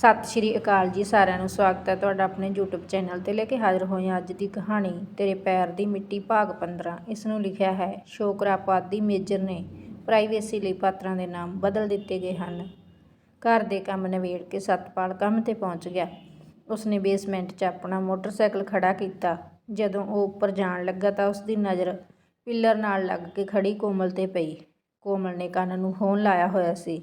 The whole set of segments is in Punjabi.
ਸਤਿ ਸ਼੍ਰੀ ਅਕਾਲ ਜੀ ਸਾਰਿਆਂ ਨੂੰ, ਸਵਾਗਤ ਹੈ ਤੁਹਾਡਾ ਆਪਣੇ YouTube ਚੈਨਲ ਤੇ ਲੈ ਕੇ ਹਾਜ਼ਰ ਹੋਏ ਹਾਂ ਅੱਜ ਦੀ ਕਹਾਣੀ, ਤੇਰੇ ਪੈਰ ਦੀ ਮਿੱਟੀ ਭਾਗ 15 ਇਸ ਨੂੰ ਲਿਖਿਆ ਹੈ ਸ਼ੋਕਰਾ ਪਾਦੀ ਮੇਜਰ ਨੇ ਪ੍ਰਾਈਵੇਸੀ ਲਈ ਪਾਤਰਾਂ ਦੇ ਨਾਮ ਬਦਲ ਦਿੱਤੇ ਗਏ ਹਨ। ਘਰ ਦੇ ਕੰਮ ਨਵੇੜ ਕੇ ਸਤਪਾਲ ਕੰਮ ਤੇ ਪਹੁੰਚ ਗਿਆ। ਉਸਨੇ ਬੇਸਮੈਂਟ 'ਚ ਆਪਣਾ ਮੋਟਰਸਾਈਕਲ ਖੜਾ ਕੀਤਾ। ਜਦੋਂ ਉਹ ਉੱਪਰ ਜਾਣ ਲੱਗਾ ਤਾਂ ਉਸ ਦੀ ਨਜ਼ਰ ਪਿੱਲਰ ਨਾਲ ਲੱਗ ਕੇ ਖੜੀ ਕੋਮਲ ਤੇ ਪਈ। ਕੋਮਲ ਨੇ ਕੰਨ ਨੂੰ ਹੋਣ ਲਾਇਆ ਹੋਇਆ ਸੀ।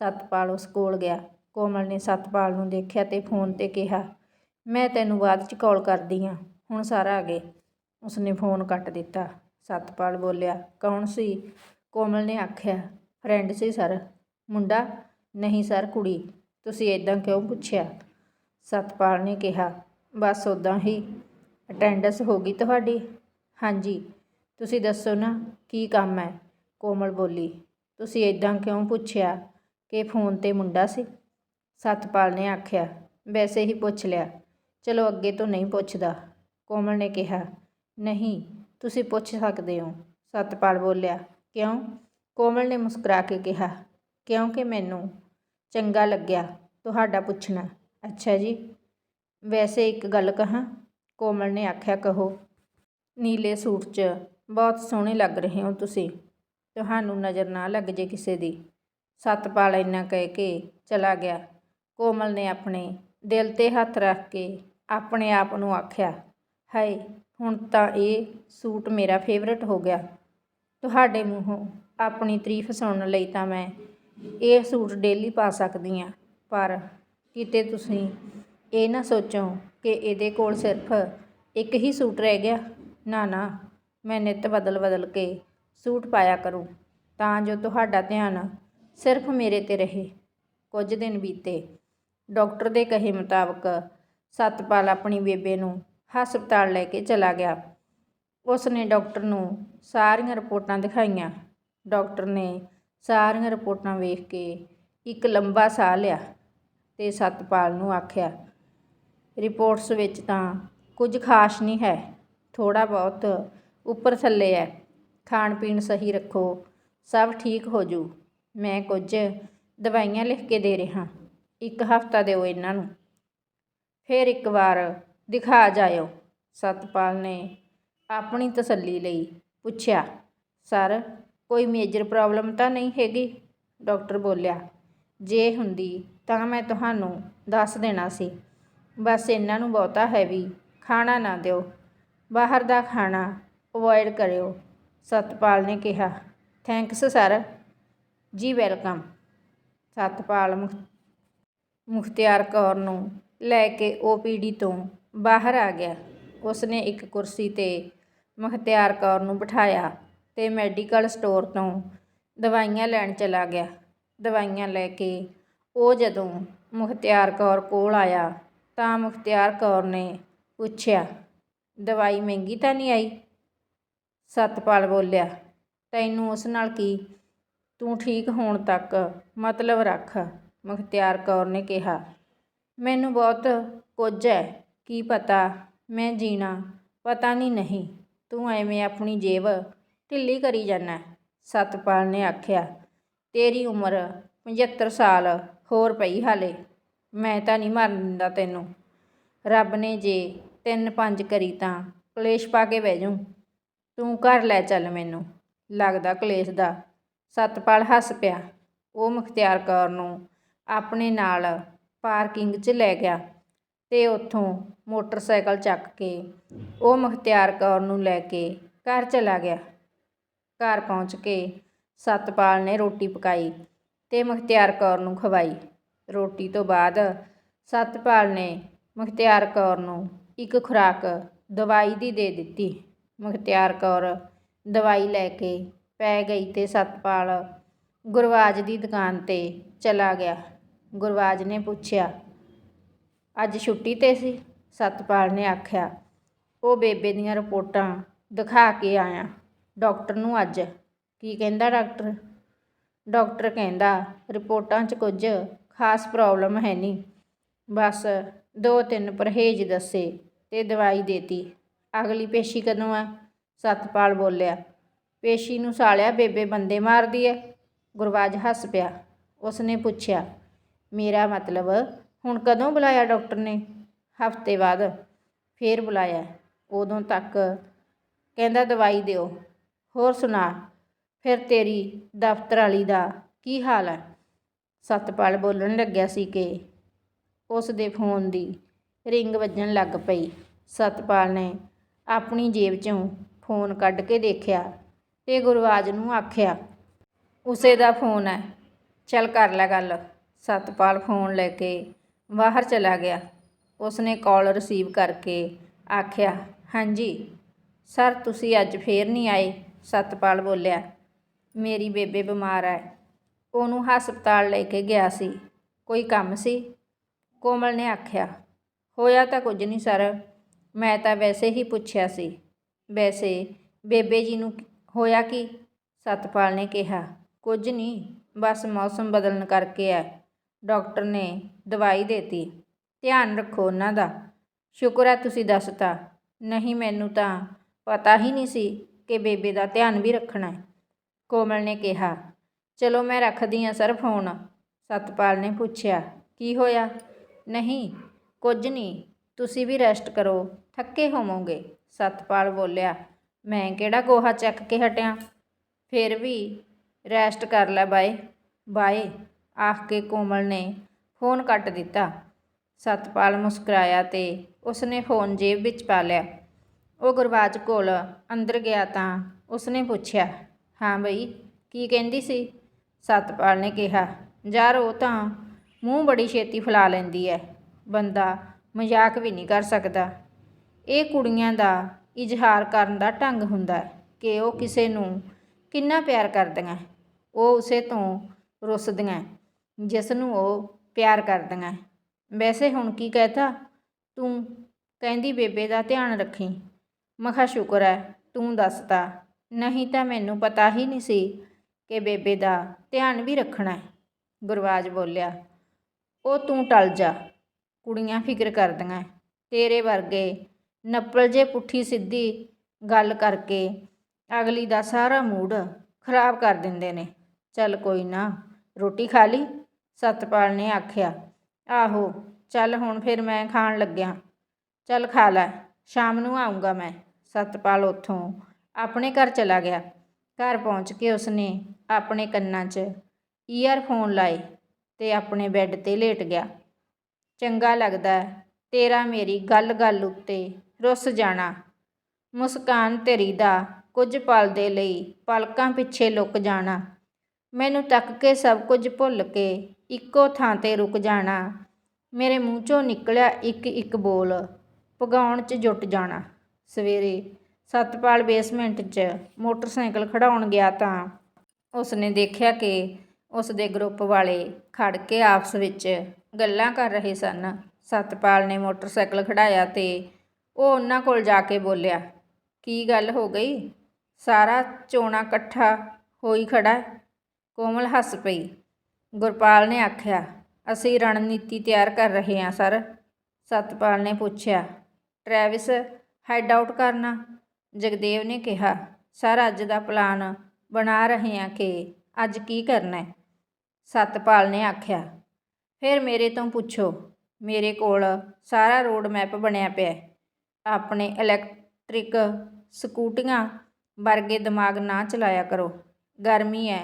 ਸਤਪਾਲ ਉਸ ਕੋਲ ਗਿਆ। ਕੋਮਲ ਨੇ ਸਤਪਾਲ ਨੂੰ ਦੇਖਿਆ ਤੇ ਫੋਨ ਤੇ ਕਿਹਾ, ਮੈਂ ਤੈਨੂੰ ਬਾਅਦ ਚ ਕਾਲ ਕਰਦੀ ਹਾਂ ਹੁਣ ਸਾਰਾ ਆ ਗਏ ਉਸਨੇ ਫੋਨ ਕੱਟ ਦਿੱਤਾ। ਸਤਪਾਲ ਬੋਲਿਆ, ਕੌਣ ਸੀ? ਕੋਮਲ ਨੇ ਆਖਿਆ, ਫਰੈਂਡ ਸੀ ਸਰ। ਮੁੰਡਾ? ਨਹੀਂ ਸਰ, ਕੁੜੀ। ਤੁਸੀਂ ਇਦਾਂ ਕਿਉਂ ਪੁੱਛਿਆ? ਸਤਪਾਲ ਨੇ ਕਿਹਾ, ਬਸ ਉਦਾਂ ਹੀ, ਅਟੈਂਡੈਂਸ ਹੋ ਗਈ ਤੁਹਾਡੀ? ਹਾਂਜੀ। ਤੁਸੀਂ ਦੱਸੋ ਨਾ, ਕੀ ਕੰਮ ਹੈ ਕੋਮਲ ਬੋਲੀ, ਤੁਸੀਂ ਇਦਾਂ ਕਿਉਂ ਪੁੱਛਿਆ? ਕਿ ਫੋਨ ਤੇ ਮੁੰਡਾ ਸੀ? ਸਤਪਾਲ ਨੇ ਆਖਿਆ, ਵੈਸੇ ਹੀ ਪੁੱਛ ਲਿਆ। ਚਲੋ ਅੱਗੇ ਤੋਂ ਨਹੀਂ ਪੁੱਛਦਾ। ਕੋਮਲ ਨੇ ਕਿਹਾ, ਨਹੀਂ, ਤੁਸੀਂ ਪੁੱਛ ਸਕਦੇ ਹੋ। ਸਤਪਾਲ ਬੋਲਿਆ, ਕਿਉਂ? ਕੋਮਲ ਨੇ ਮੁਸਕਰਾ ਕੇ ਕਿਹਾ ਕਿਉਂਕਿ ਮੈਨੂੰ ਚੰਗਾ ਲੱਗਿਆ ਤੁਹਾਡਾ ਪੁੱਛਣਾ। ਅੱਛਾ ਜੀ, ਵੈਸੇ ਇੱਕ ਗੱਲ ਕਹਾਂ? ਕੋਮਲ ਨੇ ਆਖਿਆ, ਕਹੋ। ਨੀਲੇ ਸੂਟ 'ਚ ਬਹੁਤ ਸੋਹਣੇ ਲੱਗ ਰਹੇ ਹੋ ਤੁਸੀਂ। ਤੁਹਾਨੂੰ ਨਜ਼ਰ ਨਾ ਲੱਗ ਜੇ ਕਿਸੇ ਦੀ। ਸਤਪਾਲ ਇੰਨਾ ਕਹਿ ਕੇ ਚਲਾ ਗਿਆ। ਕੋਮਲ ਨੇ ਆਪਣੇ ਦਿਲ ਤੇ ਹੱਥ ਰੱਖ ਕੇ ਆਪਣੇ ਆਪ ਨੂੰ ਆਖਿਆ, ਹਾਏ, ਹੁਣ ਤਾਂ ਇਹ ਸੂਟ ਮੇਰਾ ਫੇਵਰਟ ਹੋ ਗਿਆ। ਤੁਹਾਡੇ ਮੂੰਹੋਂ ਆਪਣੀ ਤਾਰੀਫ ਸੁਣਨ ਲਈ ਤਾਂ ਮੈਂ ਇਹ ਸੂਟ ਡੇਲੀ ਪਾ ਸਕਦੀ ਆ ਪਰ ਕਿਤੇ ਤੁਸੀਂ ਇਹ ਨਾ ਸੋਚੋ ਕਿ ਇਹਦੇ ਕੋਲ ਸਿਰਫ ਇੱਕ ਹੀ ਸੂਟ ਰਹਿ ਗਿਆ। ਨਾ ਨਾ, ਮੈਂ ਨਿੱਤ ਬਦਲ ਬਦਲ ਕੇ ਸੂਟ ਪਾਇਆ ਕਰੂੰ, ਤਾਂ ਜੋ ਤੁਹਾਡਾ ਧਿਆਨ ਸਿਰਫ ਮੇਰੇ ਤੇ ਰਹੇ। ਕੁਝ ਦਿਨ ਬੀਤੇ ਡਾਕਟਰ ਦੇ ਕਹੇ ਮੁਤਾਬਕ ਸਤਪਾਲ ਆਪਣੀ ਬੇਬੇ ਨੂੰ ਹਸਪਤਾਲ ਲੈ ਕੇ ਚਲਾ ਗਿਆ। ਉਸ ਨੇ ਡਾਕਟਰ ਨੂੰ ਸਾਰੀਆਂ ਰਿਪੋਰਟਾਂ ਦਿਖਾਈਆਂ। ਡਾਕਟਰ ਨੇ ਸਾਰੀਆਂ ਰਿਪੋਰਟਾਂ ਵੇਖ ਕੇ ਇੱਕ ਲੰਬਾ ਸਾਹ ਲਿਆ ਤੇ ਸਤਪਾਲ ਨੂੰ ਆਖਿਆ, ਰਿਪੋਰਟਸ ਵਿੱਚ ਤਾਂ ਕੁਝ ਖਾਸ ਨਹੀਂ ਹੈ ਥੋੜਾ ਬਹੁਤ ਉੱਪਰ ਥੱਲੇ ਹੈ। ਖਾਣ ਪੀਣ ਸਹੀ ਰੱਖੋ, ਸਭ ਠੀਕ ਹੋ ਜੂ। ਮੈਂ ਕੁਝ ਦਵਾਈਆਂ ਲਿਖ ਕੇ ਦੇ ਰਿਹਾ। ਇੱਕ ਹਫਤਾ ਦਿਓ ਇਹਨਾਂ ਨੂੰ। ਫਿਰ ਇੱਕ ਵਾਰ ਦਿਖਾ ਜਾਇਓ। ਸਤਪਾਲ ਨੇ ਆਪਣੀ ਤਸੱਲੀ ਲਈ ਪੁੱਛਿਆ, ਸਰ, ਕੋਈ ਮੇਜਰ ਪ੍ਰੋਬਲਮ ਤਾਂ ਨਹੀਂ ਹੈਗੀ? ਡਾਕਟਰ ਬੋਲਿਆ, ਜੇ ਹੁੰਦੀ ਤਾਂ ਮੈਂ ਤੁਹਾਨੂੰ ਦੱਸ ਦੇਣਾ ਸੀ। ਬਸ ਇਹਨਾਂ ਨੂੰ ਬਹੁਤਾ ਹੈਵੀ ਖਾਣਾ ਨਾ ਦਿਓ। ਬਾਹਰ ਦਾ ਖਾਣਾ ਅਵੋਇਡ ਕਰਿਓ। ਸਤਪਾਲ ਨੇ ਕਿਹਾ thanks sir ji welcome Satpal ਮੁਖ- ਮੁਖਤਿਆਰ ਕੌਰ ਨੂੰ ਲੈ ਕੇ ਓਪੀਡੀ ਤੋਂ ਬਾਹਰ ਆ ਗਿਆ। ਉਸਨੇ ਇੱਕ ਕੁਰਸੀ ਤੇ ਮੁਖਤਿਆਰ ਕੌਰ ਨੂੰ ਬਿਠਾਇਆ ਤੇ ਮੈਡੀਕਲ ਸਟੋਰ ਤੋਂ ਦਵਾਈਆਂ ਲੈਣ ਚਲਾ ਗਿਆ। ਦਵਾਈਆਂ ਲੈ ਕੇ ਉਹ ਜਦੋਂ ਮੁਖਤਿਆਰ ਕੌਰ ਕੋਲ ਆਇਆ ਤਾਂ ਮੁਖਤਿਆਰ ਕੌਰ ਨੇ ਪੁੱਛਿਆ, ਦਵਾਈ ਮਹਿੰਗੀ ਤਾਂ ਨਹੀਂ ਆਈ? ਸਤਪਾਲ ਬੋਲਿਆ, ਤੈਨੂੰ ਉਸ ਨਾਲ ਕੀ? ਤੂੰ ਠੀਕ ਹੋਣ ਤੱਕ ਮਤਲਬ ਰੱਖ। ਮੁਖਤਿਆਰ ਕੌਰ ਨੇ ਕਿਹਾ, ਮੈਨੂੰ ਬਹੁਤ ਕੁਝ ਹੈ, ਕੀ ਪਤਾ? ਮੈਂ ਜੀਣਾ, ਪਤਾ ਨਹੀਂ ਨਹੀਂ, ਤੂੰ ਐਵੇਂ ਆਪਣੀ ਜੇਬ ਢਿੱਲੀ ਕਰੀ ਜਾਣਾ ਸਤਪਾਲ ਨੇ ਆਖਿਆ, ਤੇਰੀ ਉਮਰ 75 ਸਾਲ ਹੋਰ ਪਈ ਹਾਲੇ, ਮੈਂ ਤਾਂ ਨਹੀਂ ਮਰਨ ਦਿੰਦਾ ਤੈਨੂੰ। ਰੱਬ ਨੇ ਜੇ ਤਿੰਨ ਪੰਜ ਕਰੀ ਤਾਂ ਕਲੇਸ਼ ਪਾ ਕੇ ਬਹਿ ਜਾਊਂ। ਤੂੰ ਘਰ ਲੈ ਚੱਲ ਮੈਨੂੰ। ਲੱਗਦਾ ਕਲੇਸ਼ ਦਾ। ਸਤਪਾਲ ਹੱਸ ਪਿਆ। ਉਹ ਮੁਖਤਿਆਰ ਕੌਰ ਨੂੰ ਆਪਣੇ ਨਾਲ ਪਾਰਕਿੰਗ 'ਚ ਲੈ ਗਿਆ ਅਤੇ ਉੱਥੋਂ ਮੋਟਰਸਾਈਕਲ ਚੱਕ ਕੇ ਉਹ ਮੁਖਤਿਆਰ ਕੌਰ ਨੂੰ ਲੈ ਕੇ ਘਰ ਚਲਾ ਗਿਆ। ਘਰ ਪਹੁੰਚ ਕੇ ਸਤਪਾਲ ਨੇ ਰੋਟੀ ਪਕਾਈ ਅਤੇ ਮੁਖਤਿਆਰ ਕੌਰ ਨੂੰ ਖਵਾਈ। ਰੋਟੀ ਤੋਂ ਬਾਅਦ ਸਤਪਾਲ ਨੇ ਮੁਖਤਿਆਰ ਕੌਰ ਨੂੰ ਇੱਕ ਖੁਰਾਕ ਦਵਾਈ ਦੀ ਦੇ ਦਿੱਤੀ। ਮੁਖਤਿਆਰ ਕੌਰ ਦਵਾਈ ਲੈ ਕੇ ਪੈ ਗਈ ਅਤੇ ਸਤਪਾਲ ਗੁਰਵਾਜ ਦੀ ਦੁਕਾਨ ਤੇ ਚਲਾ ਗਿਆ। ਗੁਰਵਾਜ ਨੇ ਪੁੱਛਿਆ, ਅੱਜ ਛੁੱਟੀ ਤੇ ਸੀ? ਸਤਪਾਲ ਨੇ ਆਖਿਆ, ਉਹ ਬੇਬੇ ਦੀਆਂ ਰਿਪੋਰਟਾਂ ਦਿਖਾ ਕੇ ਆਇਆ, ਡਾਕਟਰ ਨੂੰ ਅੱਜ। ਕੀ ਕਹਿੰਦਾ ਡਾਕਟਰ? ਡਾਕਟਰ ਕਹਿੰਦਾ, ਰਿਪੋਰਟਾਂ 'ਚ ਕੁਝ ਖਾਸ ਪ੍ਰੋਬਲਮ ਹੈ ਨਹੀਂ ਬਸ ਦੋ ਤਿੰਨ ਪਰਹੇਜ਼ ਦੱਸੇ ਤੇ ਦਵਾਈ ਦੇਤੀ। ਅਗਲੀ ਪੇਸ਼ੀ ਕਦੋਂ ਆ? ਸਤਪਾਲ ਬੋਲਿਆ, ਪੇਸ਼ੀ ਨੂੰ ਸਾਲਿਆ ਬੇਬੇ ਬੰਦੇ ਮਾਰਦੀ ਐ ਗੁਰਵਾਜ ਹੱਸ ਪਿਆ, ਉਸਨੇ ਪੁੱਛਿਆ ਮੇਰਾ ਮਤਲਬ ਹੁਣ ਕਦੋਂ ਬੁਲਾਇਆ ਡਾਕਟਰ ਨੇ? ਹਫ਼ਤੇ ਬਾਅਦ ਫੇਰ ਬੁਲਾਇਆ। ਉਦੋਂ ਤੱਕ ਕਹਿੰਦਾ ਦਵਾਈ ਦਿਓ। ਹੋਰ ਸੁਣਾ, ਫਿਰ ਤੇਰੀ ਦਫ਼ਤਰ ਵਾਲੀ ਦਾ ਕੀ ਹਾਲ ਹੈ ਸਤਪਾਲ ਬੋਲਣ ਲੱਗਿਆ ਸੀ ਕਿ ਉਸ ਦੇ ਫੋਨ ਦੀ ਰਿੰਗ ਵੱਜਣ ਲੱਗ ਪਈ। ਸਤਪਾਲ ਨੇ ਆਪਣੀ ਜੇਬ 'ਚੋਂ ਫੋਨ ਕੱਢ ਕੇ ਦੇਖਿਆ ਤੇ ਗੁਰਵਾਜ ਨੂੰ ਆਖਿਆ, ਉਸੇ ਦਾ ਫੋਨ ਹੈ। ਚੱਲ ਕਰ ਲੈ ਗੱਲ। ਸਤਪਾਲ ਫੋਨ ਲੈ ਕੇ ਬਾਹਰ ਚਲਾ ਗਿਆ। ਉਸਨੇ ਕਾਲ ਰਿਸੀਵ ਕਰਕੇ ਆਖਿਆ, ਹਾਂਜੀ, ਸਰ, ਤੁਸੀਂ ਅੱਜ ਫੇਰ ਨਹੀਂ ਆਏ? ਸਤਪਾਲ ਬੋਲਿਆ, ਮੇਰੀ ਬੇਬੇ ਬਿਮਾਰ ਹੈ। ਉਹਨੂੰ ਹਸਪਤਾਲ ਲੈ ਕੇ ਗਿਆ ਸੀ। ਕੋਈ ਕੰਮ ਸੀ? ਕੋਮਲ ਨੇ ਆਖਿਆ, ਹੋਇਆ ਤਾਂ ਕੁਝ ਨਹੀਂ, ਸਰ। ਮੈਂ ਤਾਂ ਵੈਸੇ ਹੀ ਪੁੱਛਿਆ ਸੀ। ਵੈਸੇ ਬੇਬੇ ਜੀ ਨੂੰ ਹੋਇਆ ਕੀ? ਸਤਪਾਲ ਨੇ ਕਿਹਾ, ਕੁਝ ਨਹੀਂ, ਬਸ ਮੌਸਮ ਬਦਲਣ ਕਰਕੇ ਹੈ। ਡਾਕਟਰ ਨੇ ਦਵਾਈ ਦੇਤੀ। ਧਿਆਨ ਰੱਖੋ ਉਹਨਾਂ ਦਾ। ਸ਼ੁਕਰ ਹੈ ਤੁਸੀਂ ਦੱਸਤਾ। ਨਹੀਂ, ਮੈਨੂੰ ਤਾਂ ਪਤਾ ਹੀ ਨਹੀਂ ਸੀ ਕਿ ਬੇਬੇ ਦਾ ਧਿਆਨ ਵੀ ਰੱਖਣਾ ਹੈ। ਕੋਮਲ ਨੇ ਕਿਹਾ, ਚਲੋ ਮੈਂ ਰੱਖਦੀ ਹਾਂ ਸਰ ਫੋਨ। ਸਤਪਾਲ ਨੇ ਪੁੱਛਿਆ, ਕੀ ਹੋਇਆ? ਨਹੀਂ, ਕੁਝ ਨਹੀਂ। ਤੁਸੀਂ ਵੀ ਰੈਸਟ ਕਰੋ, ਥੱਕੇ ਹੋਵੋਗੇ। ਸਤਪਾਲ ਬੋਲਿਆ, ਮੈਂ ਕਿਹੜਾ ਗੋਹਾ ਚੱਕ ਕੇ ਹਟਿਆ? ਫਿਰ ਵੀ ਰੈਸਟ ਕਰ ਲੈ ਬਾਏ। ਬਾਏ। ਆਖ ਕੇ ਕੋਮਲ ਨੇ ਫੋਨ ਕੱਟ ਦਿੱਤਾ। ਸਤਪਾਲ ਮੁਸਕਰਾਇਆ ਤੇ ਉਸਨੇ ਫੋਨ ਜੇਬ ਵਿੱਚ ਪਾ ਲਿਆ। ਉਹ ਗੁਰਬਾਜ ਕੋਲ ਅੰਦਰ ਗਿਆ ਤਾਂ ਉਸਨੇ ਪੁੱਛਿਆ, ਹਾਂ ਬਈ, ਕੀ ਕਹਿੰਦੀ ਸੀ? ਸਤਪਾਲ ਨੇ ਕਿਹਾ, ਯਾਰ ਉਹ ਤਾਂ ਮੂੰਹ ਬੜੀ ਛੇਤੀ ਫੁਲਾ ਲੈਂਦੀ ਹੈ ਬੰਦਾ ਮਜ਼ਾਕ ਵੀ ਨਹੀਂ ਕਰ ਸਕਦਾ। ਇਹ ਕੁੜੀਆਂ ਦਾ ਇਜ਼ਹਾਰ ਕਰਨ ਦਾ ਢੰਗ ਹੁੰਦਾ ਕਿ ਉਹ ਕਿਸੇ ਨੂੰ ਕਿੰਨਾ ਪਿਆਰ ਕਰਦੀਆਂ। ਉਹ ਉਸੇ ਤੋਂ ਰੁੱਸਦੀਆਂ ਜਿਸ ਨੂੰ ਉਹ ਪਿਆਰ ਕਰਦੀਆਂ ਵੈਸੇ ਹੁਣ ਕੀ ਕਹਤਾ? ਤੂੰ ਕਹਿੰਦੀ ਬੇਬੇ ਦਾ ਧਿਆਨ ਰੱਖੀ। ਮਖਾ ਸ਼ੁਕਰ ਹੈ, ਤੂੰ ਦੱਸਤਾ। ਨਹੀਂ ਤਾਂ ਮੈਨੂੰ ਪਤਾ ਹੀ ਨਹੀਂ ਸੀ ਕਿ ਬੇਬੇ ਦਾ ਧਿਆਨ ਵੀ ਰੱਖਣਾ ਹੈ। ਗੁਰਵਾਜ ਬੋਲਿਆ, ਉਹ ਤੂੰ ਟਲ ਜਾ, ਕੁੜੀਆਂ ਫਿਕਰ ਕਰਦੀਆਂ ਤੇਰੇ ਵਰਗੇ ਨੱਪਲ ਜੇ ਪੁੱਠੀ ਸਿੱਧੀ ਗੱਲ ਕਰਕੇ ਅਗਲੀ ਦਾ ਸਾਰਾ ਮੂਡ ਖਰਾਬ ਕਰ ਦਿੰਦੇ ਨੇ। ਚੱਲ ਕੋਈ ਨਾ, ਰੋਟੀ ਖਾ ਲਈ? ਸਤਪਾਲ ਨੇ ਆਖਿਆ, ਆਹੋ, ਚੱਲ ਹੁਣ ਫਿਰ ਮੈਂ ਖਾਣ ਲੱਗਿਆ। ਚੱਲ ਖਾ ਲੈ, ਸ਼ਾਮ ਨੂੰ ਆਉਂਗਾ ਮੈਂ। ਸਤਪਾਲ ਉੱਥੋਂ ਆਪਣੇ ਘਰ ਚਲਾ ਗਿਆ। ਘਰ ਪਹੁੰਚ ਕੇ ਉਸਨੇ ਆਪਣੇ ਕੰਨਾਂ 'ਚ ਈਅਰਫੋਨ ਲਾਏ ਤੇ ਆਪਣੇ ਬੈੱਡ ਤੇ ਲੇਟ ਗਿਆ। ਚੰਗਾ ਲੱਗਦਾ ਤੇਰਾ ਮੇਰੀ ਗੱਲ-ਗੱਲ ਉੱਤੇ ਰੁੱਸ ਜਾਣਾ। ਮੁਸਕਾਨ ਤੇਰੀ ਦਾ ਕੁਝ ਪਲ ਦੇ ਲਈ ਪਲਕਾਂ ਪਿੱਛੇ ਲੁਕ ਜਾਣਾ। ਮੈਨੂੰ ਤੱਕ ਕੇ ਸਭ ਕੁਝ ਭੁੱਲ ਕੇ ਇੱਕੋ ਥਾਂ ਤੇ ਰੁਕ ਜਾਣਾ। ਮੇਰੇ ਮੂੰਹ ਚੋਂ ਨਿਕਲਿਆ ਇੱਕ ਇੱਕ ਬੋਲ ਪਗਾਉਣ 'ਚ ਜੁਟ ਜਾਣਾ। ਸਵੇਰੇ ਸਤਪਾਲ ਬੇਸਮੈਂਟ 'ਚ ਮੋਟਰਸਾਈਕਲ ਖੜਾਉਣ ਗਿਆ ਤਾਂ ਉਸਨੇ ਦੇਖਿਆ ਕਿ ਉਸ ਦੇ ਗਰੁੱਪ ਵਾਲੇ ਖੜ ਕੇ ਆਪਸ ਵਿੱਚ ਗੱਲਾਂ ਕਰ ਰਹੇ ਸਨ। ਸਤਪਾਲ ਨੇ ਮੋਟਰਸਾਈਕਲ ਖੜਾਇਆ ਤੇ ਉਹ ਉਹਨਾਂ ਕੋਲ ਜਾ ਕੇ ਬੋਲਿਆ, ਕੀ ਗੱਲ ਹੋ ਗਈ? ਸਾਰਾ ਚੋਣਾ ਇਕੱਠਾ ਹੋਈ ਖੜਾ ਕੋਮਲ ਹੱਸ ਪਈ। ਗੁਰਪਾਲ ਨੇ ਆਖਿਆ, ਅਸੀਂ ਰਣਨੀਤੀ ਤਿਆਰ ਕਰ ਰਹੇ ਹਾਂ, ਸਰ। ਸਤਪਾਲ ਨੇ ਪੁੱਛਿਆ, ਟਰੈਵਿਸ, ਹੈਡ ਆਊਟ ਕਰਨਾ? ਜਗਦੇਵ ਨੇ ਕਿਹਾ, ਸਰ, ਅੱਜ ਦਾ ਪਲਾਨ ਬਣਾ ਰਹੇ ਹਾਂ ਕਿ ਅੱਜ ਕੀ ਕਰਨਾ ਹੈ? ਸਤਪਾਲ ਨੇ ਆਖਿਆ, ਫਿਰ ਮੇਰੇ ਤੋਂ ਪੁੱਛੋ, ਮੇਰੇ ਕੋਲ ਸਾਰਾ ਰੋਡ ਮੈਪ ਬਣਿਆ ਪਿਆ ਆਪਣੇ ਇਲੈਕਟ੍ਰਿਕ ਸਕੂਟੀਆਂ ਵਰਗੇ ਦਿਮਾਗ ਨਾ ਚਲਾਇਆ ਕਰੋ। ਗਰਮੀ ਹੈ,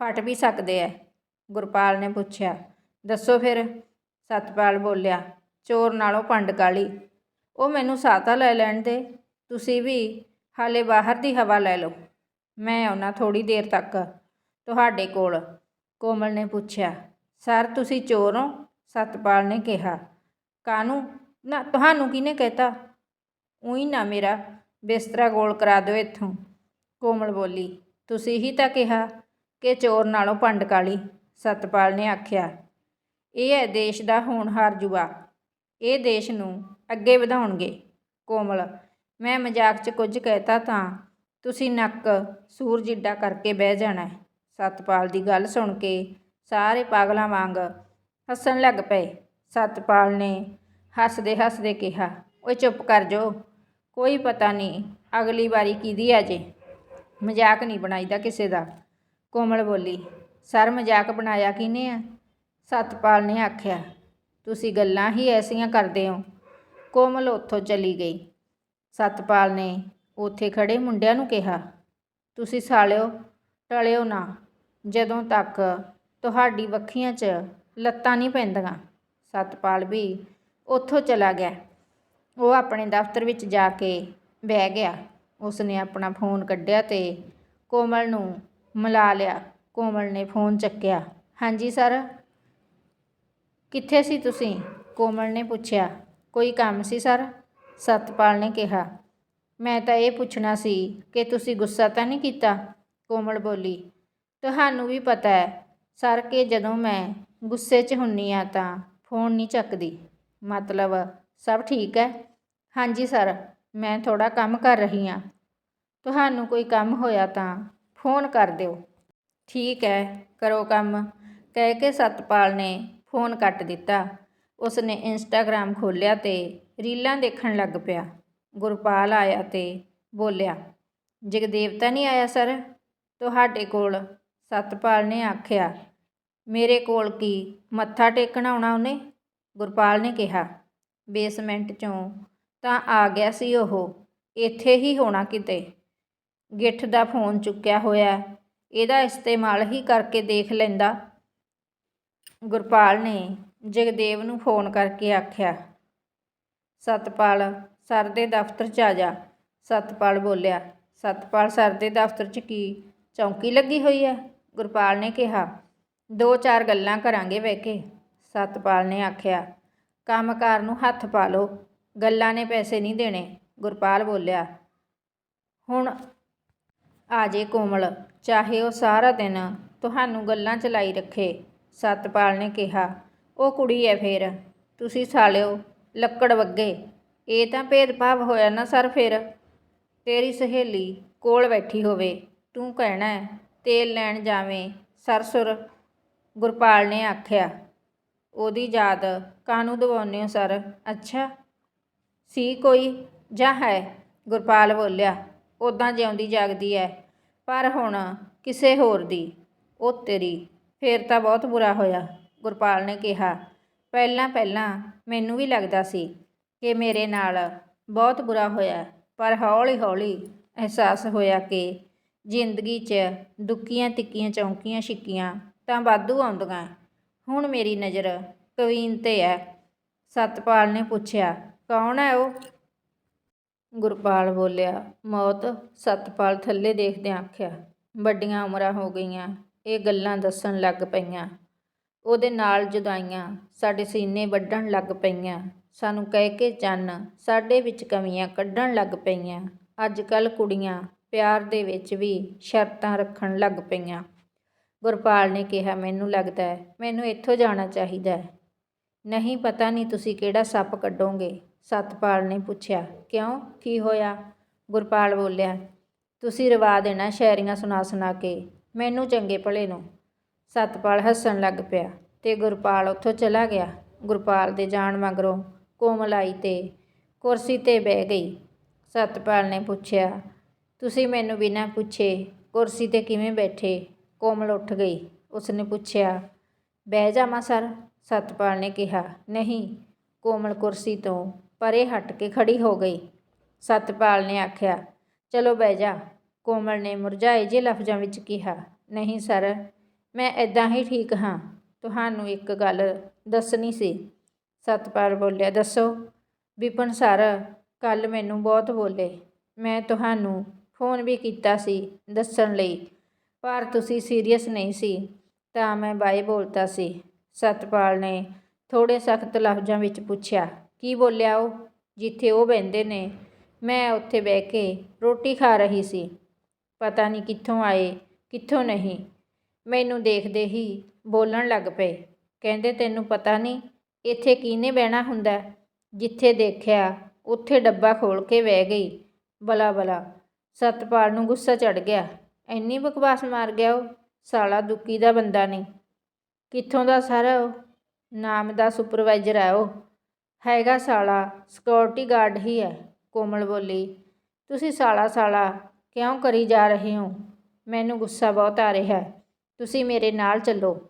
ਫਟ ਵੀ ਸਕਦੇ ਐ ਗੁਰਪਾਲ ਨੇ ਪੁੱਛਿਆ, ਦੱਸੋ ਫਿਰ? ਸਤਪਾਲ ਬੋਲਿਆ, ਚੋਰ ਨਾਲੋਂ ਪੰਡ ਕਾਲੀ। ਉਹ ਮੈਨੂੰ ਸਾਤਾ ਲੈ ਲੈਣ ਦੇ, ਤੁਸੀਂ ਵੀ ਹਾਲੇ ਬਾਹਰ ਦੀ ਹਵਾ ਲੈ ਲਓ। ਮੈਂ ਆਉਣਾ ਥੋੜੀ ਦੇਰ ਤੱਕ ਤੁਹਾਡੇ ਕੋਲ। ਕੋਮਲ ਨੇ ਪੁੱਛਿਆ, ਸਰ, ਤੁਸੀਂ ਚੋਰ ਹੋ? ਸਤਪਾਲ ਨੇ ਕਿਹਾ ਕਾਨੂੰ ਨਾ, ਤੁਹਾਨੂੰ ਕਿਹਨੇ ਕਹਿਤਾ? ਉਹੀ ਨਾ ਮੇਰਾ, ਬਿਸਤਰਾ ਗੋਲ ਕਰਾ ਦਿਓ ਇੱਥੋਂ। ਕੋਮਲ ਬੋਲੀ, ਤੁਸੀਂ ਹੀ ਤਾਂ ਕਿਹਾ ਕਿ ਚੋਰ ਨਾਲੋਂ ਪੰਡ ਕਾਲੀ। ਸਤਪਾਲ ਨੇ ਆਖਿਆ, ਇਹ ਹੈ ਦੇਸ਼ ਦਾ ਹੋਣਹਾਰ ਯੁਵਾ ਇਹ ਦੇਸ਼ ਨੂੰ ਅੱਗੇ ਵਧਾਉਣਗੇ। ਕੋਮਲ, ਮੈਂ ਮਜ਼ਾਕ 'ਚ ਕੁਝ ਕਹਿਤਾ ਤਾਂ ਤੁਸੀਂ ਨੱਕ ਸੂਰ ਜਿੱਡਾ ਕਰਕੇ ਬਹਿ ਜਾਣਾ ਹੈ। ਸਤਪਾਲ ਦੀ ਗੱਲ ਸੁਣ ਕੇ ਸਾਰੇ ਪਾਗਲਾਂ ਵਾਂਗ ਹੱਸਣ ਲੱਗ ਪਏ। ਸਤਪਾਲ ਨੇ ਹੱਸਦੇ ਹੱਸਦੇ ਕਿਹਾ, ਓਏ ਚੁੱਪ ਕਰ ਜੋ ਕੋਈ ਪਤਾ ਨਹੀਂ ਅਗਲੀ ਵਾਰੀ ਕਿਹਦੀ ਆ ਜੇ। ਮਜ਼ਾਕ ਨਹੀਂ ਬਣਾਈਦਾ ਕਿਸੇ ਦਾ। ਕੋਮਲ ਬੋਲੀ ਸਰ ਮਜ਼ਾਕ ਬਣਾਇਆ ਕਿਹਨੇ ਆ? ਸਤਪਾਲ ਨੇ ਆਖਿਆ, ਤੁਸੀਂ ਗੱਲਾਂ ਹੀ ਐਸੀਆਂ ਕਰਦੇ ਹੋ। ਕੋਮਲ ਉੱਥੋਂ ਚਲੀ ਗਈ। ਸਤਪਾਲ ਨੇ ਉੱਥੇ ਖੜੇ ਮੁੰਡਿਆਂ ਨੂੰ ਕਿਹਾ, ਤੁਸੀਂ ਸਾਲਿਓ, ਟਲਿਓ ਨਾ। ਜਦੋਂ ਤੱਕ ਤੁਹਾਡੀ ਵੱਖੀਆਂ 'ਚ ਲੱਤਾਂ ਨਹੀਂ ਪੈਂਦੀਆਂ। ਸਤਪਾਲ ਵੀ ਉੱਥੋਂ ਚਲਾ ਗਿਆ। ਉਹ ਆਪਣੇ ਦਫ਼ਤਰ ਵਿੱਚ ਜਾ ਕੇ ਬਹਿ ਗਿਆ। ਉਸਨੇ ਆਪਣਾ ਫੋਨ ਕੱਢਿਆ ਤੇ ਕੋਮਲ ਨੂੰ ਮਿਲਾ ਲਿਆ। ਕੋਮਲ ਨੇ ਫੋਨ ਚੱਕਿਆ। ਹਾਂਜੀ, ਸਰ। ਕਿੱਥੇ ਸੀ ਤੁਸੀਂ? ਕੋਮਲ ਨੇ ਪੁੱਛਿਆ। ਕੋਈ ਕੰਮ ਸੀ, ਸਰ? ਸਤਪਾਲ ਨੇ ਕਿਹਾ। ਮੈਂ ਤਾਂ ਇਹ ਪੁੱਛਣਾ ਸੀ ਕਿ ਤੁਸੀਂ ਗੁੱਸਾ ਤਾਂ ਨਹੀਂ ਕੀਤਾ? ਕੋਮਲ ਬੋਲੀ। ਤੁਹਾਨੂੰ ਵੀ ਪਤਾ ਹੈ, ਸਰ, ਕਿ ਜਦੋਂ ਮੈਂ ਗੁੱਸੇ 'ਚ ਹੁੰਨੀ ਆ ਤਾਂ ਫੋਨ ਨਹੀਂ ਚੱਕਦੀ। ਮਤਲਬ ਸਭ ਠੀਕ ਹੈ? ਹਾਂਜੀ, ਸਰ। ਮੈਂ ਥੋੜਾ ਕੰਮ ਕਰ ਰਹੀ ਹਾਂ। ਤੁਹਾਨੂੰ ਕੋਈ ਕੰਮ ਹੋਇਆ ਤਾਂ ਫੋਨ ਕਰ ਦਿਓ। ਠੀਕ ਹੈ ਕਰੋ ਕੰਮ। ਕਹਿ ਕੇ ਸਤਪਾਲ ਨੇ ਫੋਨ ਕੱਟ ਦਿੱਤਾ। ਉਸਨੇ ਇੰਸਟਾਗ੍ਰਾਮ ਖੋਲ੍ਹਿਆ ਤੇ ਰੀਲਾਂ ਦੇਖਣ ਲੱਗ ਪਿਆ। ਗੁਰਪਾਲ ਆਇਆ ਤੇ ਬੋਲਿਆ, ਜਗਦੇਵ ਤਾਂ ਨਹੀਂ ਆਇਆ, ਸਰ? ਤੁਹਾਡੇ ਕੋਲ? ਸਤਪਾਲ ਨੇ ਆਖਿਆ, ਮੇਰੇ ਕੋਲ ਕੀ ਮੱਥਾ ਟੇਕਣ ਆਉਣਾ ਉਹਨੇ? ਗੁਰਪਾਲ ਨੇ ਕਿਹਾ, ਬੇਸਮੈਂਟ ਚੋਂ ਤਾਂ ਆ ਗਿਆ ਸੀ ਉਹ, ਇੱਥੇ ਹੀ ਹੋਣਾ ਕਿਤੇ। ਗਿੱਠ ਦਾ ਫੋਨ ਚੁੱਕਿਆ ਹੋਇਆ ਇਹਦਾ ਇਸਤੇਮਾਲ ਹੀ ਕਰਕੇ ਦੇਖ ਲੈਂਦਾ। ਗੁਰਪਾਲ ਨੇ ਜਗਦੇਵ ਨੂੰ ਫੋਨ ਕਰਕੇ ਆਖਿਆ, ਸਤਪਾਲ, ਸਰ ਦੇ ਦਫ਼ਤਰ 'ਚ ਆ ਜਾ। ਸਤਪਾਲ ਬੋਲਿਆ, ਸਤਪਾਲ, ਸਰ ਦੇ ਦਫ਼ਤਰ 'ਚ ਕੀ ਚੌਂਕੀ ਲੱਗੀ ਹੋਈ ਹੈ? ਗੁਰਪਾਲ ਨੇ ਕਿਹਾ, ਦੋ ਚਾਰ ਗੱਲਾਂ ਕਰਾਂਗੇ ਬਹਿ ਕੇ ਸਤਪਾਲ ਨੇ ਆਖਿਆ, ਕੰਮਕਾਰ ਨੂੰ ਹੱਥ ਪਾ ਲਓ, ਗੱਲਾਂ ਨੇ ਪੈਸੇ ਨਹੀਂ ਦੇਣੇ। ਗੁਰਪਾਲ ਬੋਲਿਆ, ਹੁਣ ਆ ਜੇ ਕੋਮਲ ਚਾਹੇ ਉਹ ਸਾਰਾ ਦਿਨ ਤੁਹਾਨੂੰ ਗੱਲਾਂ ਚ ਲਾਈ ਰੱਖੇ, ਸਤਪਾਲ ਨੇ ਕਿਹਾ। ਉਹ ਕੁੜੀ ਐ ਫੇਰ। ਤੁਸੀਂ ਸਾਲਿਓ, ਲੱਕੜ ਵੱਗੇ। ਇਹ ਤਾਂ ਭੇਦਭਾਵ ਹੋਇਆ ਨਾ ਸਰ ਫਿਰ। ਤੇਰੀ ਸਹੇਲੀ ਕੋਲ ਬੈਠੀ ਹੋਵੇ, ਤੂੰ ਕਹਿਣਾ ਤੇਲ ਲੈਣ ਜਾਵੇਂ ਸਰਸੁਰ ਗੁਰਪਾਲ ਨੇ ਆਖਿਆ। ਉਹਦੀ ਯਾਦ ਕਾਹਨੂੰ ਦਿਵਾਉਂਦੇ ਹੋ ਸਰ? ਅੱਛਾ, ਸੀ ਕੋਈ ਜਾਂ ਹੈ? ਗੁਰਪਾਲ ਬੋਲਿਆ ਉਦਾਂ ਜਿਉਂਦੀ ਜਾਗਦੀ ਹੈ ਪਰ ਹੁਣ ਕਿਸੇ ਹੋਰ ਦੀ, ਉਹ ਤੇਰੀ। ਫੇਰ ਤਾਂ ਬਹੁਤ ਬੁਰਾ ਹੋਇਆ, ਗੁਰਪਾਲ ਨੇ ਕਿਹਾ। ਪਹਿਲਾਂ ਪਹਿਲਾਂ ਮੈਨੂੰ ਵੀ ਲੱਗਦਾ ਸੀ ਕਿ ਮੇਰੇ ਨਾਲ ਬਹੁਤ ਬੁਰਾ ਹੋਇਆ, ਪਰ ਹੌਲੀ ਹੌਲੀ ਅਹਿਸਾਸ ਹੋਇਆ ਕਿ ਜ਼ਿੰਦਗੀ 'ਚ ਦੁੱਕੀਆਂ ਤਿੱਕੀਆਂ ਚੌਂਕੀਆਂ ਛਿੱਕੀਆਂ ਤਾਂ ਵਾਧੂ ਆਉਂਦੀਆਂ। ਹੁਣ ਮੇਰੀ ਨਜ਼ਰ ਕਵੀਨ ਤੇ ਹੈ। ਸਤਪਾਲ ਨੇ ਪੁੱਛਿਆ, ਕੌਣ ਹੈ ਉਹ? ਗੁਰਪਾਲ ਬੋਲਿਆ, ਮੌਤ, ਸਤਪਾਲ ਥੱਲੇ ਦੇਖਦਿਆਂ ਆਖਿਆ, ਵੱਡੀਆਂ ਉਮਰਾਂ ਹੋ ਗਈਆਂ, ਇਹ ਗੱਲਾਂ ਦੱਸਣ ਲੱਗ ਪਈਆਂ। ਉਹਦੇ ਨਾਲ ਜੁਦਾਈਆਂ, ਸਾਡੇ ਸੀਨੇ ਵੱਢਣ ਲੱਗ ਪਈਆਂ। ਸਾਨੂੰ ਕਹਿ ਕੇ ਚੰਨ, ਸਾਡੇ ਵਿੱਚ ਕਮੀਆਂ ਕੱਢਣ ਲੱਗ ਪਈਆਂ। ਅੱਜ ਕੱਲ ਕੁੜੀਆਂ ਪਿਆਰ ਦੇ ਵਿੱਚ ਵੀ ਸ਼ਰਤਾਂ ਰੱਖਣ ਲੱਗ ਪਈਆਂ। ਗੁਰਪਾਲ ਨੇ ਕਿਹਾ, ਮੈਨੂੰ ਲੱਗਦਾ ਹੈ, ਮੈਨੂੰ ਇੱਥੋਂ ਜਾਣਾ ਚਾਹੀਦਾ ਹੈ। ਨਹੀਂ, ਪਤਾ ਨਹੀਂ ਤੁਸੀਂ ਕਿਹੜਾ ਸੱਪ ਕੱਢੋਗੇ। ਸਤਪਾਲ ਨੇ ਪੁੱਛਿਆ, ਕਿਉਂ? ਕੀ ਹੋਇਆ? ਗੁਰਪਾਲ ਬੋਲਿਆ, ਤੁਸੀਂ ਰਵਾ ਦੇਣਾ ਸ਼ਾਇਰੀਆਂ ਸੁਣਾ ਸੁਣਾ ਕੇ, ਮੈਨੂੰ ਚੰਗੇ ਭਲੇ ਨੂੰ। ਸਤਪਾਲ ਹੱਸਣ ਲੱਗ ਪਿਆ ਤੇ ਗੁਰਪਾਲ ਉੱਥੋਂ ਚਲਾ ਗਿਆ। ਗੁਰਪਾਲ ਦੇ ਜਾਣ ਮਗਰੋਂ ਕੋਮਲ ਆਈ ਤੇ ਕੁਰਸੀ ਤੇ ਬਹਿ ਗਈ। ਸਤਪਾਲ ਨੇ ਪੁੱਛਿਆ, ਤੁਸੀਂ ਮੈਨੂੰ ਬਿਨਾਂ ਪੁੱਛੇ ਕੁਰਸੀ ਤੇ ਕਿਵੇਂ ਬੈਠੇ? ਕੋਮਲ ਉੱਠ ਗਈ। ਉਸਨੇ ਪੁੱਛਿਆ, ਬਹਿ ਜਾਵਾਂ ਸਰ। ਸਤਪਾਲ ਨੇ ਕਿਹਾ, ਨਹੀਂ। ਕੋਮਲ ਕੁਰਸੀ ਤੋਂ ਪਰੇ ਹਟ ਕੇ ਖੜੀ ਹੋ ਗਈ। ਸਤਪਾਲ ਨੇ ਆਖਿਆ, ਚਲੋ ਬਹਿ ਜਾ। ਕੋਮਲ ਨੇ ਮੁਰਝਾਏ ਜੇ ਲਫ਼ਜ਼ਾਂ ਵਿੱਚ ਕਿਹਾ, ਨਹੀਂ ਸਰ, ਮੈਂ ਇਦਾਂ ਹੀ ਠੀਕ ਹਾਂ। ਤੁਹਾਨੂੰ ਇੱਕ ਗੱਲ ਦੱਸਣੀ ਸੀ। ਸਤਪਾਲ ਬੋਲਿਆ, ਦੱਸੋ। ਵਿਪਨ ਸਰ ਕੱਲ ਮੈਨੂੰ ਬਹੁਤ ਬੋਲੇ। ਮੈਂ ਤੁਹਾਨੂੰ ਫੋਨ ਵੀ ਕੀਤਾ ਸੀ ਦੱਸਣ ਲਈ, ਪਰ ਤੁਸੀਂ ਸੀਰੀਅਸ ਨਹੀਂ ਸੀ, ਤਾਂ ਮੈਂ ਬਾਈ ਬੋਲਤਾ ਸੀ। ਸਤਪਾਲ ਨੇ ਥੋੜੇ ਸਖਤ ਲਫ਼ਜ਼ਾਂ ਵਿੱਚ ਪੁੱਛਿਆ ਕੀ ਬੋਲਿਆ ਉਹ? ਜਿੱਥੇ ਉਹ ਬਹਿੰਦੇ ਨੇ। ਮੈਂ ਉੱਥੇ ਬਹਿ ਕੇ ਰੋਟੀ ਖਾ ਰਹੀ ਸੀ। ਪਤਾ ਨਹੀਂ ਕਿੱਥੋਂ ਆਏ, ਕਿੱਥੋਂ ਨਹੀਂ। ਮੈਨੂੰ ਦੇਖਦੇ ਹੀ ਬੋਲਣ ਲੱਗ ਪਏ। ਕਹਿੰਦੇ, ਤੈਨੂੰ ਪਤਾ ਨਹੀਂ ਇੱਥੇ ਕਿਹਨੇ ਬਹਿਣਾ ਹੁੰਦਾ? ਜਿੱਥੇ ਦੇਖਿਆ ਉੱਥੇ ਡੱਬਾ ਖੋਲ ਕੇ ਬਹਿ ਗਈ। ਬਲਾ ਬਲਾ ਸਤਪਾਲ ਨੂੰ ਗੁੱਸਾ ਚੜ ਗਿਆ। ਇੰਨੀ ਬਕਵਾਸ ਮਾਰ ਗਿਆ ਉਹ? ਸਾਲਾ ਦੁੱਕੀ ਦਾ ਬੰਦਾ ਨਹੀਂ। ਕਿੱਥੋਂ ਦਾ ਸਾਰਾ ਉਹ? ਨਾਮ ਦਾ ਸੁਪਰਵਾਈਜ਼ਰ ਆ ਉਹ। ਹੈਗਾ ਸਾਲਾ ਸਿਕਿਉਰਿਟੀ ਗਾਰਡ ਹੀ ਹੈ, ਕੋਮਲ ਬੋਲੀ। ਤੁਸੀਂ ਸਾਲਾ ਸਾਲਾ ਕਿਉਂ ਕਰੀ ਜਾ ਰਹੇ ਹੋ? ਮੈਨੂੰ ਗੁੱਸਾ ਬਹੁਤ ਆ ਰਿਹਾ ਹੈ। ਤੁਸੀਂ ਮੇਰੇ ਨਾਲ ਚੱਲੋ।